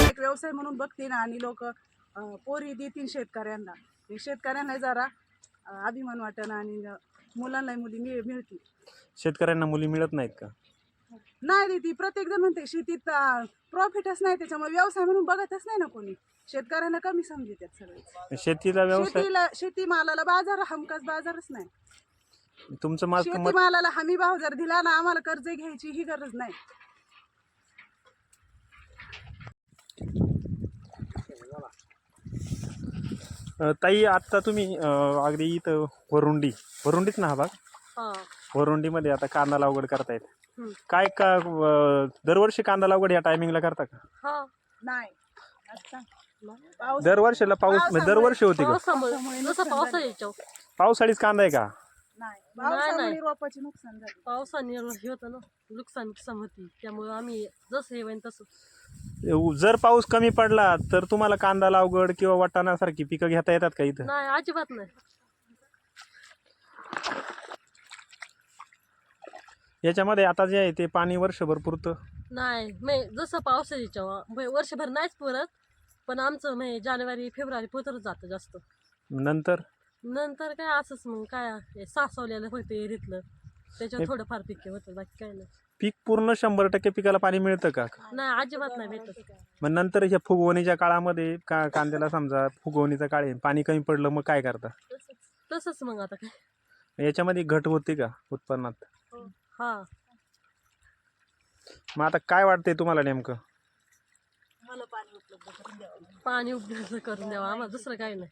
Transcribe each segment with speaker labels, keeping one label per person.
Speaker 1: एक व्यवसाय म्हणून बघते ना आणि लोक पोरी देतील शेतकऱ्यांना. शेतकऱ्यांना जरा अभिमान वाटणं आणि मुलांना मुली मिळ मिळतील.
Speaker 2: शेतकऱ्यांना मुली मिळत नाहीत का?
Speaker 1: नाही देती प्रत्येक जण म्हणते शेतीत प्रॉफिटच नाही त्याच्यामुळे व्यवसाय म्हणून बघतच नाही ना कोणी. शेतकऱ्यांना कमी समजतात सगळे
Speaker 2: शेतीचा व्यवसाय
Speaker 1: शेतीला शेतीमालाला बाजार हमखास बाजारच नाही.
Speaker 2: तुमचं माल मत
Speaker 1: शेतीमालाला हमी भाव जर दिला ना आम्हाला कर्ज घ्यायची ही गरज नाही.
Speaker 2: अं, ताई आत्ता तुम्ही अं, अगदी इथं वरुंडी वरुंडीच ना हा भाग?
Speaker 3: हा.
Speaker 2: वरुंडीमध्ये आता कांदा लागवड करतायत.
Speaker 3: हम्म.
Speaker 2: काय का अं, दरवर्षी कांदा लागवड या टायमिंगला करता का?
Speaker 3: हा.
Speaker 1: नाही. आता पाऊस
Speaker 2: दरवर्षीला पाऊस म्हणजे दरवर्षी होती का?
Speaker 3: पावसामुळे जसं पावसा
Speaker 2: पावसाळीच कांदा आहे का?
Speaker 1: नाही.
Speaker 3: नाही.
Speaker 1: पावसामुळे रोपाचे नुकसान झाले.
Speaker 3: पावसाने हे होतं ना नुकसान समती. त्यामुळे आम्ही जसं हे होईन तसं.
Speaker 2: जर पाऊस कमी पडला तर तुम्हाला कांदा लागवड किंवा वाटाणासारखी पिकं घेता येतात का इथं?
Speaker 3: नाही अजिबात नाही.
Speaker 2: याच्यामध्ये आता जे आहे ते पाणी वर्षभर पुरतं.
Speaker 3: नाही मे जसं पावसा यायच्या वर्षभर नाहीच पुरत पण आमचं मे जानेवारी फेब्रुवारी पुरतच जातं जास्त.
Speaker 2: नंतर?
Speaker 3: नंतर काय असंच मग काय हे सासवलेलं होतं एरीतलं. त्याच्यावर थोडंफार पिके होतं बाकी काय नाही.
Speaker 2: पीक पूर्ण शंभर टक्के पिकाला पाणी मिळतं का?
Speaker 3: नाही अजिबात नाही भेटत.
Speaker 2: मग नंतर ह्या फुगवणीच्या काळामध्ये का कांद्याला समजा फुगवणीचा काळ आहे पाणी कमी पडलं मग काय करता?
Speaker 3: तसंच मग आता काय.
Speaker 2: याच्यामध्ये घट होते का उत्पन्नात?
Speaker 3: हा
Speaker 2: मग आता काय वाटतंय तुम्हाला नेमकं?
Speaker 1: मला पाणी उपलब्ध करून द्यावं
Speaker 3: पाणी उपलब्ध करून द्यावं आम्हाला दुसरं काही नाही.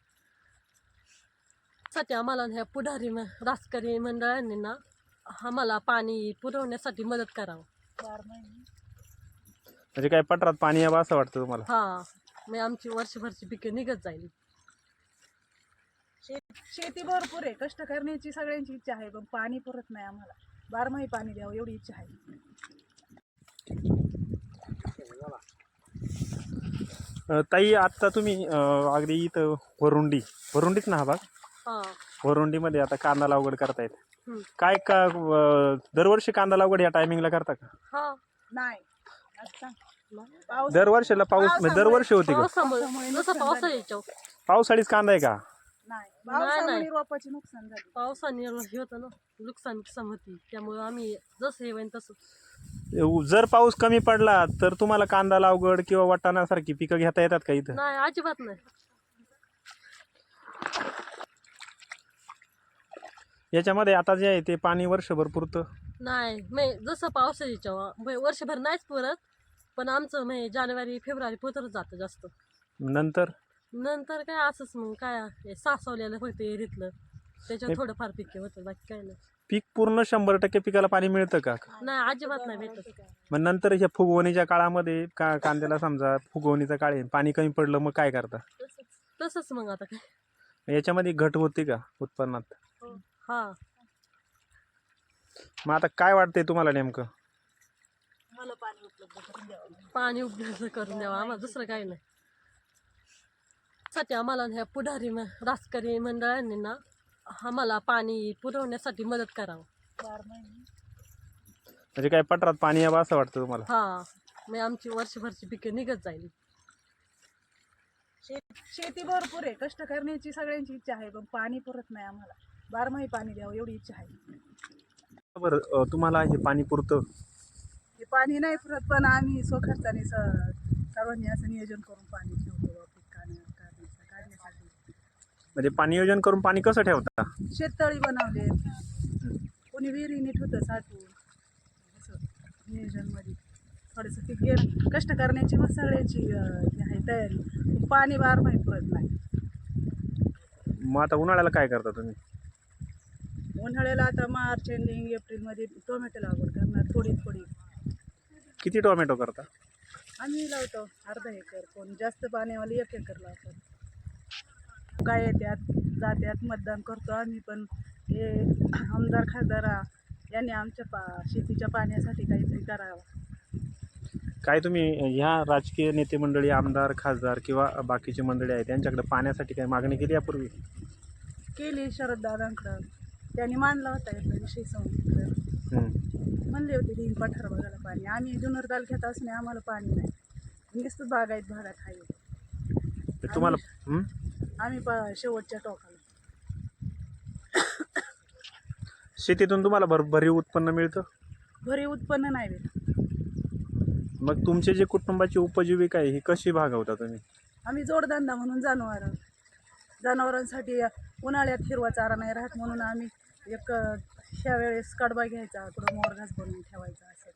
Speaker 3: साठी आम्हाला ह्या पुढारी म- राजकारी मंडळांनी ना आम्हाला पाणी पुरवण्यासाठी मदत करावं.
Speaker 2: म्हणजे काय पटरात पाणी यावं असं वाटतं तुम्हाला?
Speaker 3: हा मग आमची वर्षभरची पिके निघत जाईल.
Speaker 1: शेत शेती भरपूर आहे. कष्ट करण्याची सगळ्यांची इच्छा आहे पण पाणी पुरत नाही आम्हाला. बारमाही पाणी द्यावं एवढी इच्छा आहे.
Speaker 2: ताई आत्ता तुम्ही अगदी इथं वरुंडी वरुंडीच ना हा भाग? वरुंडीमध्ये आता कांदा लागवड करतायत. काय का अं, दरवर्षी कांदा लागवड या टायमिंगला करता का?
Speaker 3: हा.
Speaker 1: नाही. आता पाऊस
Speaker 2: दरवर्षीला पाऊस म्हणजे दरवर्षी होती का?
Speaker 3: पावसामुळे जसं पावसा
Speaker 2: पावसाळीच कांदा आहे का?
Speaker 1: नाही.
Speaker 3: नाही.
Speaker 1: पावसामुळे रोपाचे नुकसान झाले.
Speaker 3: पावसाने हे होतं ना नुकसान समती. त्यामुळे आम्ही जसं हे होईन तसं.
Speaker 2: जर पाऊस कमी पडला तर तुम्हाला कांदा लागवड किंवा वाटाणासारखी पिकं घेता येतात का इथं?
Speaker 3: नाही अजिबात नाही.
Speaker 2: याच्यामध्ये आता जे आहे ते पाणी वर्षभर पुरतं.
Speaker 3: नाही जसं पावसा यायच्या वर्षभर नाहीच पुरत पण आमचं मे जानेवारी फेब्रुवारी पुरतच जातं जास्त.
Speaker 2: नंतर?
Speaker 3: नंतर काय असंच मग काय हे सासवलेलं होतं एरीतलं. त्याच्यावर थोडंफार पिके होतं बाकी काय नाही.
Speaker 2: पीक पूर्ण शंभर टक्के पिकाला पाणी मिळतं का?
Speaker 3: नाही अजिबात नाही भेटत.
Speaker 2: मग नंतर ह्या फुगवणीच्या काळामध्ये का कांद्याला समजा फुगवणीचा काळ आहे पाणी कमी पडलं मग काय करता?
Speaker 3: तसंच मग आता काय.
Speaker 2: याच्यामध्ये घट होते का उत्पन्नात?
Speaker 3: हा.
Speaker 2: मग आता काय वाटतंय तुम्हाला नेमकं?
Speaker 1: मला पाणी उपलब्ध करून द्यावं
Speaker 3: पाणी उपलब्ध करून द्यावं. आम्हाला दुसरं काही नाही. साठी आम्हाला ह्या पुढारी म- राजकारी मंडळांनी ना आम्हाला पाणी पुरवण्यासाठी मदत करावं.
Speaker 1: चार महिने.
Speaker 2: म्हणजे काय पटरात पाणी यावं असं वाटतं तुम्हाला?
Speaker 3: हा. मग आमची वर्षभरची पिके निघत जाईल.
Speaker 1: शेत शेती भरपूर आहे. कष्ट करण्याची सगळ्यांची इच्छा आहे पण पाणी पुरत नाही आम्हाला. बारमाही पाणी द्यावं एवढी इच्छा आहे.
Speaker 2: बरं तुम्हाला हे पाणी पुरतं?
Speaker 1: हे पाणी नाही पुरत पण आम्ही स्वखर्चाने स सर्वांनी असं नियोजन करून पाणी ठेवतो बा पीक काढण्या- काढण्याचं काढण्यासाठी
Speaker 2: म्हणजे पाणी नियोजन करून पाणी कसं ठेवता?
Speaker 1: शेततळी बनवले. कोणी विहिरीने ठेवतं साठवून. असं नियोजनमध्ये. थोडंसं पीक कष्ट करण्याची मग सगळ्याची अं, हे आहे तयारी. पण पाणी बारमाही पुरत नाही.
Speaker 2: मग आता उन्हाळ्याला काय करता तुम्ही?
Speaker 1: उन्हाळ्याला आता मार्च एंडिंग एप्रिलमध्ये टोमॅटो लागवड करणार थोडी थोडी.
Speaker 2: किती टोमॅटो करता?
Speaker 1: आम्ही लावतो अर्धा एकर कोण जास्त पाण्यावाले एक एकर लावतात काय येतात जात्यात मतदान करतो आम्ही पण हे आमदार खासदार यांनी आमच्या पा शेतीच्या पाण्यासाठी काहीतरी करावं.
Speaker 2: काय तुम्ही ह्या राजकीय नेते मंडळी आमदार खासदार किंवा बाकीची मंडळी आहेत त्यांच्याकडे पाण्यासाठी काय मागणी केली यापूर्वी?
Speaker 1: केली शरद दादांकडं. त्यांनी मांडला होता एकदा विषय. म्हणले होते तीन पठार बघायला पाणी. आम्ही जुन्नर तालुक्यात असणे आम्हाला पाणी नाही. नुसतं बागायत भागात आहे.
Speaker 2: तुम्हाला?
Speaker 1: आम्ही पा शेवटच्या टोकाला.
Speaker 2: शेतीतून तुम्हाला भर भरीव उत्पन्न मिळतं?
Speaker 1: घरी उत्पन्न नाही भेटत.
Speaker 2: मग तुमचे जे कुटुंबाची उपजीविका आहे ही कशी भागवता तुम्ही?
Speaker 1: आम्ही जोडधंदा म्हणून जनावर जनावरांसाठी उन्हाळ्यात हिरवा चारा नाही राहत म्हणून आम्ही एक ह्या वेळेस कडबा घ्यायचा कुठं मोरघास बनवून ठेवायचा असं.